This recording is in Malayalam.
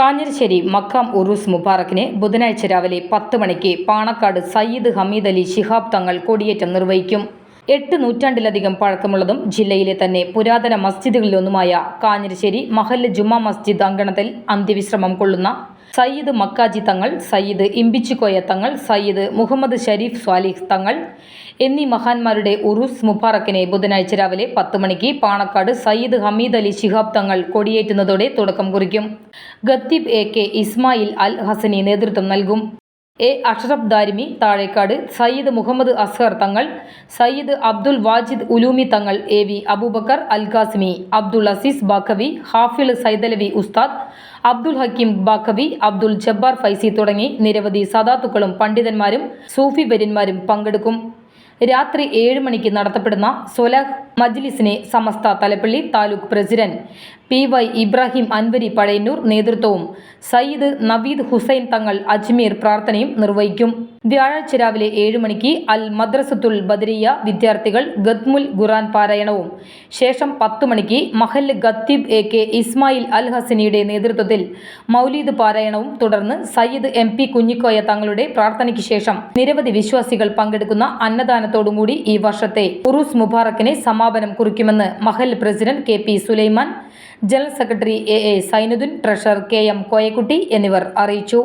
കാഞ്ഞിരശ്ശേരി മക്കാം ഉറൂസ് മുബാറക്കിനെ ബുധനാഴ്ച രാവിലെ പത്ത് മണിക്ക് പാണക്കാട് സയ്യിദ് ഹമീദ് അലി ശിഹാബ് തങ്ങൾ കൊടിയേറ്റം നിർവഹിക്കും. എട്ട് നൂറ്റാണ്ടിലധികം പഴക്കമുള്ളതും ജില്ലയിലെ തന്നെ പുരാതന മസ്ജിദുകളിലൊന്നുമായ കാഞ്ഞിരശ്ശേരി മഹല്ല് ജുമാ മസ്ജിദ് അങ്കണത്തിൽ അന്ത്യവിശ്രമം കൊള്ളുന്ന സയ്യിദ് മക്കാജി തങ്ങൾ സയ്യിദ് ഇമ്പിച്ചിക്കോയ തങ്ങൾ സയ്യിദ് മുഹമ്മദ് ഷരീഫ് സ്വാലിഹ് തങ്ങൾ എന്നീ മഹാന്മാരുടെ ഉറുസ് മുബാറക്കിനെ ബുധനാഴ്ച രാവിലെ പത്ത് മണിക്ക് പാണക്കാട് സയ്യിദ് ഹമീദ് അലി ശിഹാബ് തങ്ങൾ കൊടിയേറ്റുന്നതോടെ തുടക്കം കുറിക്കും. ഗത്തീബ് എ കെ ഇസ്മായിൽ അൽ ഹസനി നേതൃത്വം നൽകും. A. Ashraf Darimi Thazhekkad. Sayyid Muhammad Azhar Thangal. Sayyid Abdul Wajid Ulumi Thangal. A. V. Aboobacker Al Abdul Abdul Aziz Baqavi Hafiz Saidalavi Ustad. Abdul Hakeem Baqavi Abdul Jabbar Faizy തുടങ്ങി നിരവധി സദാത്തുക്കളും പണ്ഡിതന്മാരും സൂഫി വര്യന്മാരും പങ്കെടുക്കും. രാത്രി ഏഴ് മണിക്ക് നടത്തപ്പെടുന്ന സൊലഹ് മജ്ലിസിനെ Samastha Thalappilly taluk president P Y Ibrahim Anwari Pazhayannur നേതൃത്വവും സയ്യിദ് നവീദ് ഹുസൈൻ തങ്ങൾ അജ്മീർ പ്രാർത്ഥനയും നിർവഹിക്കും. വ്യാഴാഴ്ച രാവിലെ ഏഴ് മണിക്ക് അൽ മദ്രസത്തുൽ ബദരിയ വിദ്യാർത്ഥികൾ ഗദ്മുൽ ഖുറാൻ പാരായണവും. ശേഷം പത്ത് മണിക്ക് മഹൽ ഗത്തീബ് എ കെ ഇസ്മായിൽ അൽ ഹസനിയുടെ നേതൃത്വത്തിൽ മൗലീദ് പാരായണവും തുടർന്ന് സയ്യിദ് എം പി കുഞ്ഞിക്കോയ തങ്ങളുടെ പ്രാർത്ഥനയ്ക്ക് ശേഷം നിരവധി വിശ്വാസികൾ പങ്കെടുക്കുന്ന അന്നദാനത്തോടും കൂടി ഈ വർഷത്തെ ഉറൂസ് മുബാറക്കിനെ സമാപനം കുറിക്കുമെന്ന് Mahal president K P Sulaiman general secretary A A Sainuddin treasurer K M Koyakutty എന്നിവർ അറിയിച്ചു.